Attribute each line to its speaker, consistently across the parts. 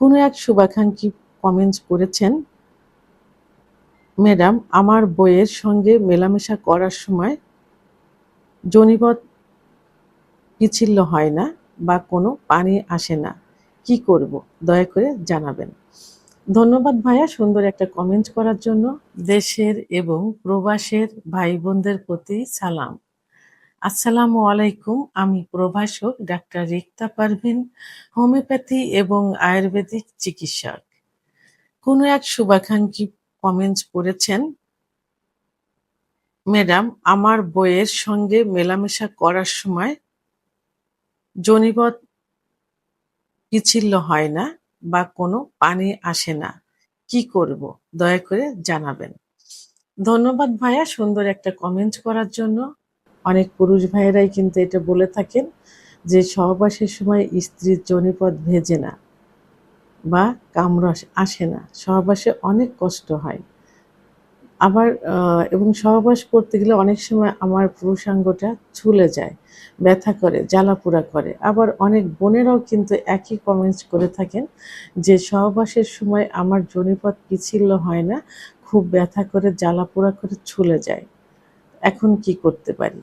Speaker 1: কোনো এক শুভাকাঙ্ক্ষী কমেন্টস করেছেন ম্যাডাম আমার বইয়ের সঙ্গে মেলামেশা করার সময় জনিপথ পিছিল্য হয় না বা কোনো পানি আসে না। কি করব? দয়া করে জানাবেন। ধন্যবাদ ভাইয়া সুন্দর একটা কমেন্ট করার জন্য। দেশের এবং প্রবাসের ভাই বোনদের প্রতি সালাম। আসসালামু আলাইকুম, আমি প্রভাষক ডাক্তার রিক্তা পারভিন, হোমিওপ্যাথি এবং আয়ুর্বেদিক চিকিৎসক। কোনো এক শুভাকাঙ্ক্ষী কমেন্টস করেছেন, ম্যাডাম, আমার বইয়ের সঙ্গে মেলামেশা করার সময় জনিপথ পিছিল্য হয় না বা কোনো পানি আসে না, কি করব? দয়া করে জানাবেন। ধন্যবাদ ভাইয়া সুন্দর একটা কমেন্ট করার জন্য। অনেক পুরুষ ভাইয়েরাই কিন্তু এটা বলে থাকেন যে সহবাসের সময় স্ত্রীর জনিপথ ভেজে না বা কামরস আসে না। সহবাসে অনেক কষ্ট হয়। আবার এবং সহবাস করতে গেলে অনেক সময় আমার পুরুষাঙ্গটা ছুলে যায়, ব্যথা করে, জ্বালাপোড়া করে। আবার অনেক বোনেরাও কিন্তু একই কমেন্টস করে থাকেন যে সহবাসের সময় আমার জনিপথ পিছিল্য হয় না, খুব ব্যথা করে, জ্বালাপোড়া করে ছুলে যায়। এখন কি করতে পারি?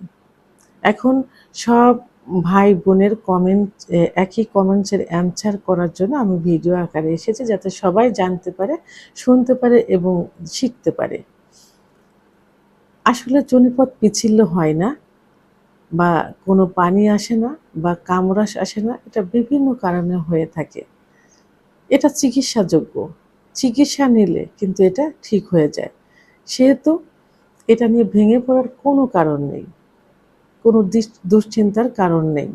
Speaker 1: এখন সব ভাই বোনের কমেন্ট একই কমেন্টসের অ্যান্সার করার জন্য আমি ভিডিও আকারে এসেছি যাতে সবাই জানতে পারে, শুনতে পারে এবং শিখতে পারে। আসলে জনিপথ পিছিল্য হয় না বা কোনো পানি আসে না বা কামরাস আসে না, এটা বিভিন্ন কারণে হয়ে থাকে। এটা চিকিৎসাযোগ্য। চিকিৎসা নিলে কিন্তু এটা ঠিক হয়ে যায়। সেহেতু এটা নিয়ে ভেঙে পড়ার কোনো কারণ নেই। কোনো দুশ্চিন্তার কারণ নেই।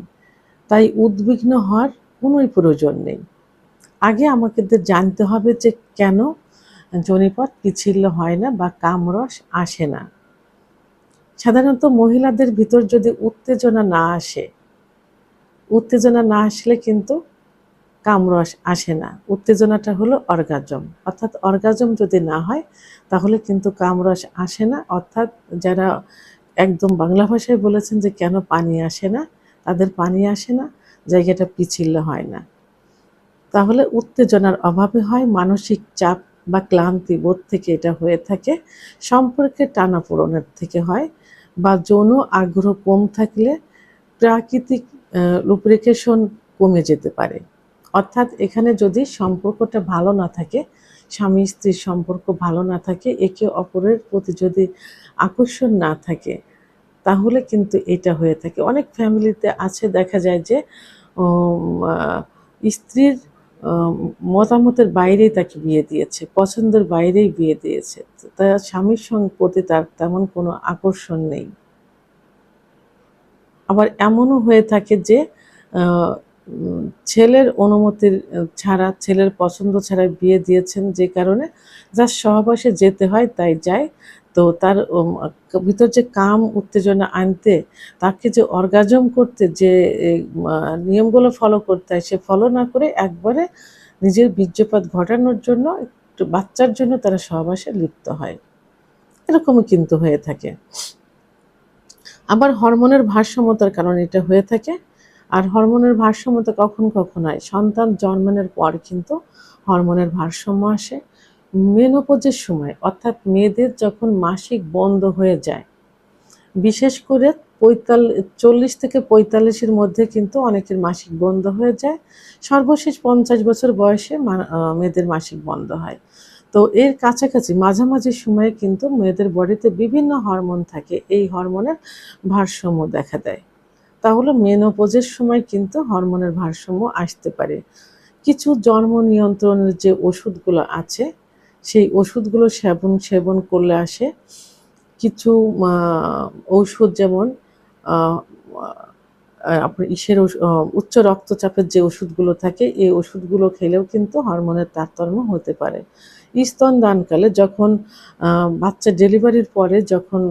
Speaker 1: তাই উদ্বিগ্ন হওয়ার কোনোই প্রয়োজন নেই। আগে আমাদের জানতে হবে যে কেন জনিপথ পিছিল্য হয় না বা কামরস আসে না। সাধারণত মহিলাদের ভিতর যদি উত্তেজনা না আসে, উত্তেজনা না আসলে কিন্তু কামরস আসে না। উত্তেজনাটা হলো অর্গাজম। অর্থাৎ অর্গাজম যদি না হয়, তাহলে কিন্তু কামরস আসে না। অর্থাৎ যারা একদম বাংলা ভাষায় বলেছেন যে কেন পানি আসে না? তাদের পানি আসে না, জায়গাটা পিছিল্য হয় না। তাহলে উত্তেজনার অভাবে হয়, মানসিক চাপ বা ক্লান্তি বোধ থেকে এটা হয়ে থাকে সম্পর্কে টানাপোড়নের থেকে হয় বা যৌন আগ্রহ কম থাকলে প্রাকৃতিক রূপরেখেশন কমে যেতে পারে। অর্থাৎ এখানে যদি সম্পর্কটা ভালো না থাকে স্বামী স্ত্রীর সম্পর্ক ভালো না থাকে, একে অপরের প্রতি যদি আকর্ষণ না থাকে, তাহলে কিন্তু এটা হয়ে থাকে। অনেক ফ্যামিলিতে আছে, দেখা যায় যে স্ত্রীর মতামতের বাইরেই তাকে বিয়ে দিয়েছে, পছন্দের বাইরেই বিয়ে দিয়েছে। তার স্বামীর সঙ্গে প্রতি তার তেমন কোনো আকর্ষণ নেই। আবার এমনও হয়ে থাকে যে ছেলের অনুমতির ছাড়া, ছেলের পছন্দ ছাড়া বিয়ে দিয়েছেন যে কারণে যার সহবাসে যেতে হয়, তাই যায়। তো তার ভিতর যে কাম, উত্তেজনা আনতে, তাকে যে অর্গাজম করতে, যে নিয়মগুলো ফলো করতে হয়, সে ফলো না করে একবারে নিজের বীর্যপাত ঘটানোর জন্য, একটু বাচ্চার জন্য তারা সহবাসে লিপ্ত হয়। এরকমও কিন্তু হয়ে থাকে। আবার হরমোনের ভারসাম্যতার কারণে এটা হয়ে থাকে। আর হরমোনের ভারসাম্যতা কখন কখন হয়? সন্তান জন্মানোর পর কিন্তু হরমোনের ভারসাম্য আসে। মেনোপজের সময়, অর্থাৎ মেয়েদের যখন মাসিক বন্ধ হয়ে যায়, বিশেষ করে পঁয়তাল, চল্লিশ থেকে পঁয়তাল্লিশের মধ্যে কিন্তু অনেকের মাসিক বন্ধ হয়ে যায়। সর্বশেষ পঞ্চাশ বছর বয়সে মেয়েদের মাসিক বন্ধ হয়। তো এর কাছাকাছি, মাঝামাঝি সময়ে কিন্তু মেয়েদের বডিতে বিভিন্ন হরমোন থাকে। এই হরমোনের ভারসাম্য দেখা দেয়। তাহলে মেনোপোজের সময় কিন্তু হরমোনের ভারসাম্য আসতে পারে। কিছু জন্ম নিয়ন্ত্রণের যে ওষুধগুলো আছে, সেই ওষুধগুলো সেবন সেবন করলে আসে। কিছু ঔষধ যেমন ইসের উচ্চ রক্তচাপের যে ওষুধগুলো থাকে, এই ওষুধগুলো খেলেও কিন্তু হরমোনের তারতম্য হতে পারে। স্তন দানকালে যখন বাচ্চা ডেলিভারির পরে যখন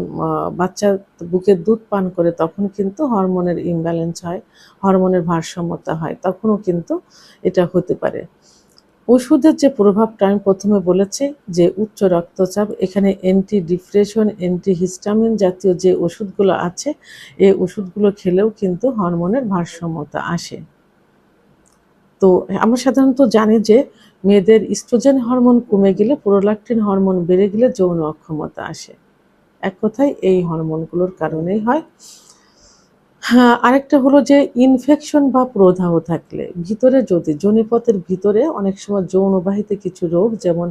Speaker 1: বাচ্চা বুকের দুধ পান করে, তখন কিন্তু হরমোনের ইমব্যালেন্স হয়, হরমোনের ভারসাম্যতা হয়, তখনও কিন্তু এটা হতে পারে। ওষুধের যে প্রভাবটা আমি প্রথমে বলেছি, যে উচ্চ রক্তচাপ, এখানে অ্যান্টি ডিপ্রেশন অ্যান্টি হিস্টামিন জাতীয় যে ওষুধগুলো আছে, এই ওষুধগুলো খেলেও কিন্তু হরমোনের ভারসাম্যতা আসে। তো আমরা সাধারণত জানি যে মেয়েদের ইস্ট্রোজেন হরমোন কমে গেলে প্রোলাক্টিন হরমোন বেড়ে গেলে যৌন অক্ষমতা আসে। এক কথায় এই হরমোনগুলোর কারণেই হয়। হ্যাঁ আরেকটা হলো যে ইনফেকশন বা প্রদাহ থাকলে ভিতরে যদি, জনিপথের ভিতরে অনেক সময় যৌনবাহিত কিছু রোগ যেমন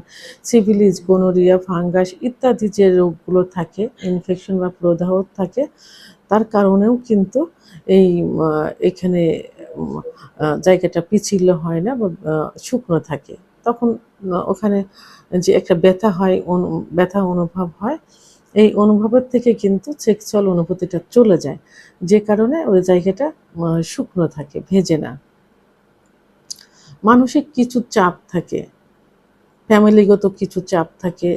Speaker 1: সিভিলিজ গোনোরিয়া ফাঙ্গাস ইত্যাদি যে রোগগুলো থাকে ইনফেকশন বা প্রদাহ থাকে, তার কারণেও কিন্তু এই এখানে জায়গাটা পিছিল হয় না বা শুকনো থাকে। তখন ওখানে যে একটা ব্যথা হয় ব্যথা অনুভব হয় এই অনুভবের থেকে কিন্তু সেক্সুয়াল অনুভূতিটা চলে যায়। যে কারণে ওই জায়গাটা শুকনো থাকে, ভেজে না। মানসিক কিছু চাপ থাকে, ফ্যামিলিগত কিছু চাপ থাকে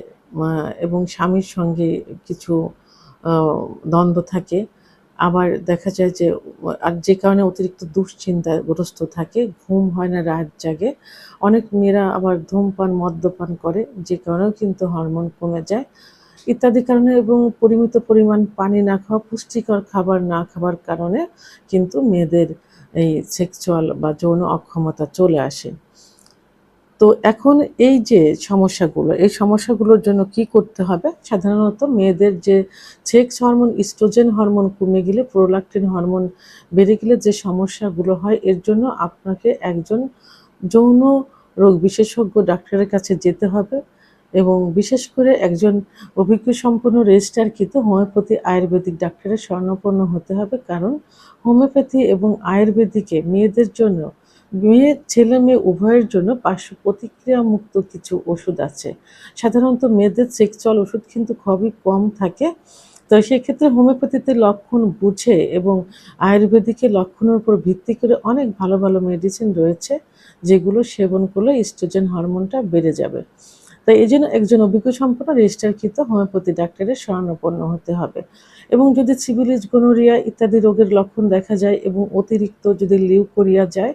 Speaker 1: এবং স্বামীর সঙ্গে কিছু দ্বন্দ্ব থাকে। আবার দেখা যায় যে, আর যে কারণে অতিরিক্ত দুশ্চিন্তাগ্রস্ত থাকে, ঘুম হয় না, রাত জাগে। অনেক মেয়েরা আবার ধূমপান, মদ্যপান করে, যে কারণেও কিন্তু হরমোন কমে যায়। ইত্যাদি কারণে এবং পরিমিত পরিমাণ পানি না খাওয়া, পুষ্টিকর খাবার না খাবার কারণে কিন্তু মেয়েদের এই সেক্সুয়াল বা যৌন অক্ষমতা চলে আসে। তো এখন এই যে সমস্যাগুলো, এই সমস্যাগুলোর জন্য কি করতে হবে? সাধারণত মেয়েদের যে সেক্স হরমোন ইস্ট্রোজেন হরমোন কমে গেলে প্রোলাক্টিন হরমোন বেড়ে গেলে যে সমস্যাগুলো হয়, এর জন্য আপনাকে একজন যৌন রোগ বিশেষজ্ঞ ডাক্তারের কাছে যেতে হবে। এবং বিশেষ করে একজন অভিজ্ঞ সম্পন্ন রেজিস্টারকৃত হোমিওপ্যাথি আয়ুর্বেদিক ডাক্তারের স্বর্ণপন্ন হতে হবে, কারণ হোমিওপ্যাথি এবং আয়ুর্বেদিকে মেয়েদের জন্য, মেয়ে, ছেলে মেয়ে উভয়ের জন্য পার্শ্ব প্রতিক্রিয়া মুক্ত কিছু ওষুধ আছে। সাধারণত মেয়েদের সেক্সুয়াল ওষুধ কিন্তু খুবই কম থাকে। তো সেক্ষেত্রে হোমিওপ্যাথিতে লক্ষণ বুঝে এবং আয়ুর্বেদিকের লক্ষণের উপর ভিত্তি করে অনেক ভালো ভালো মেডিসিন রয়েছে, যেগুলো সেবন করলে ইস্ট্রোজেন হরমোনটা বেড়ে যাবে। তাই এই জন্য একজন অভিজ্ঞ সম্পন্ন রেজিস্টারকৃত হোমিওপ্যাথি ডাক্তারের শরণাপন্ন হতে হবে। এবং যদি সিভিলিজ গোনোরিয়া ইত্যাদি রোগের লক্ষণ দেখা যায় এবং অতিরিক্ত যদি লিউ করিয়া যায়,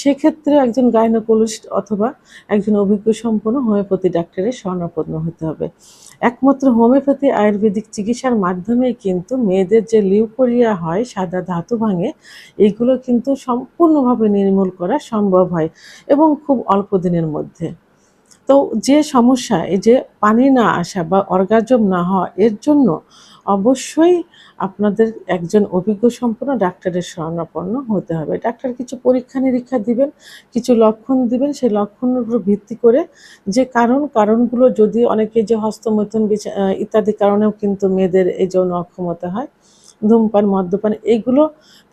Speaker 1: সেক্ষেত্রে একজন গাইনোকোলজিস্ট অথবা একজন অভিজ্ঞ সম্পন্ন হোমিওপ্যাথি ডাক্তারের শরণাপন্ন হতে হবে। একমাত্র হোমিওপ্যাথি আয়ুর্বেদিক চিকিৎসার মাধ্যমেই কিন্তু মেয়েদের যে লিউকোরিয়া হয়, সাদা ধাতু ভাঙে, এইগুলো কিন্তু সম্পূর্ণভাবে নির্মূল করা সম্ভব হয় এবং খুব অল্প দিনের মধ্যে। তো যে সমস্যা, এই যে পানি না আসা বা অর্গাজম না হওয়া, এর জন্য অবশ্যই আপনাদের একজন অভিজ্ঞ সম্পন্ন ডাক্তারের শরণাপন্ন হতে হবে। ডাক্তার কিছু পরীক্ষা নিরীক্ষা দিবেন, কিছু লক্ষণ দিবেন, সেই লক্ষণের উপর ভিত্তি করে যে কারণ, কারণগুলো যদি অনেকে যে হস্তমৈথুন ইত্যাদি কারণেও কিন্তু মেয়েদের এই যৌন অক্ষমতা হয়, ধূমপান, মদ্যপান, এইগুলো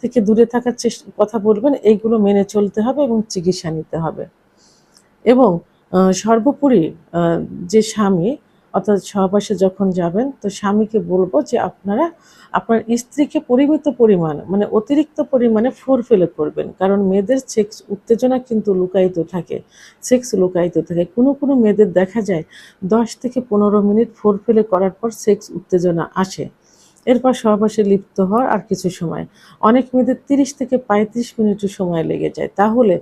Speaker 1: থেকে দূরে থাকার চেষ্টা, কথা বলবেন, এইগুলো মেনে চলতে হবে এবং চিকিৎসা নিতে হবে। এবং সর্বোপরি যে স্বামী, অর্থাৎ সহবাসে যখন যাবেন, তো স্বামীকে বলব যে আপনারা আপনার স্ত্রীকে পরিমিত পরিমাণ মানে অতিরিক্ত পরিমাণে ফোর ফেলে করবেন। কারণ মেয়েদের সেক্স উত্তেজনা কিন্তু লুকায়িত থাকে, সেক্স লুকায়িত থাকে। কোনো কোনো মেয়েদের দেখা যায়, দশ থেকে পনেরো মিনিট ফোর ফেলে করার পর সেক্স উত্তেজনা আসে। এরপর সহবাসে লিপ্ত হওয়ার আর কিছু সময়। অনেক মেয়েদের তিরিশ থেকে পঁয়ত্রিশ মিনিটও সময় লেগে যায়। তাহলে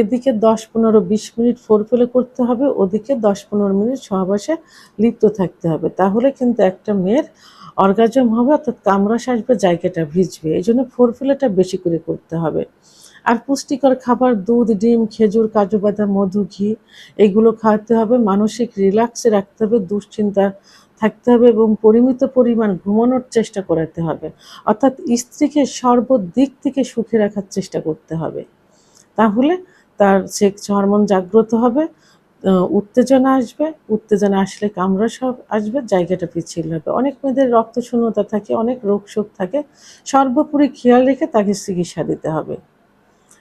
Speaker 1: এদিকে দশ, পনেরো, বিশ মিনিট ফোর ফেলে করতে হবে, ওদিকে দশ, পনেরো মিনিট সহবাসে লিপ্ত থাকতে হবে। তাহলে কিন্তু একটা মেয়ের অর্গাজম হবে, অর্থাৎ কামড়াস আসবে, জায়গাটা ভিজবে। এই জন্য ফোর ফেলেটা বেশি করে করতে হবে। আর পুষ্টিকর খাবার, দুধ, ডিম, খেজুর, কাজু বাদাম, মধু, ঘি, এগুলো খাওয়াতে হবে। মানসিক রিল্যাক্সে রাখতে হবে দুশ্চিন্তা থাকতে হবে এবং পরিমিত পরিমাণ ঘুমানোর চেষ্টা করাতে হবে। অর্থাৎ স্ত্রীকে সর্বদিক থেকে সুখে রাখার চেষ্টা করতে হবে। তাহলে তার সেক্স হরমোন জাগ্রত হবে উত্তেজনা আসবে, উত্তেজনা আসলে কামড়া সব আসবে, জায়গাটা পিছিল হবে। অনেক মেয়েদের রক্ত শূন্যতা থাকে, অনেক রোগ শোক থাকে। সর্বোপরি খেয়াল রেখে তাকে চিকিৎসা দিতে হবে।